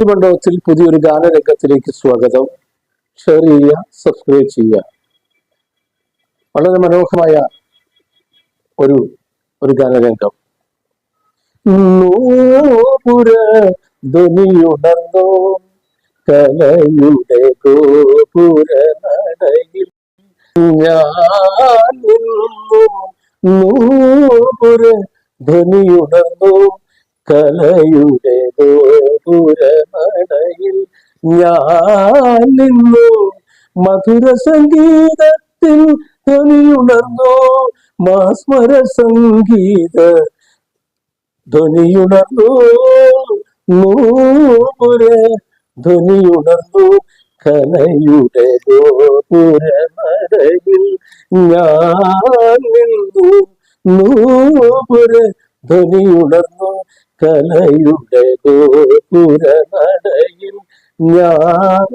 മണ്ഡപത്തിൽ പുതിയൊരു ഗാനരംഗത്തിലേക്ക് സ്വാഗതം. ഷെയർ ചെയ്യുക സബ്സ്ക്രൈബ് ചെയ്യുക. വളരെ മനോഹരമായ ഒരു ഒരു ഗാനരംഗം. ധ്വനിയുണർന്നോ കലയുടെ ഗോപുര നടയിൽ ഞാൻ നൂപുര ധ്വനിയുണർന്നു കലയുടെ ഗോപുരമടയിൽ ഞാൻ നിന്നു. മധുര സംഗീതത്തിൽ ധ്വനിയുണർന്നു. മാസ്മര സംഗീത ധ്വനിയുണർന്നു. നൂപുര ധ്വനിയുണർന്നു. കലയുടെ ഗോപുരമടയിൽ ഞാൻ നിന്നു. നൂപുര ധ്വനിയുണർന്നു കലയുടെ ഗോപുര നടയിൽ ഞാൻ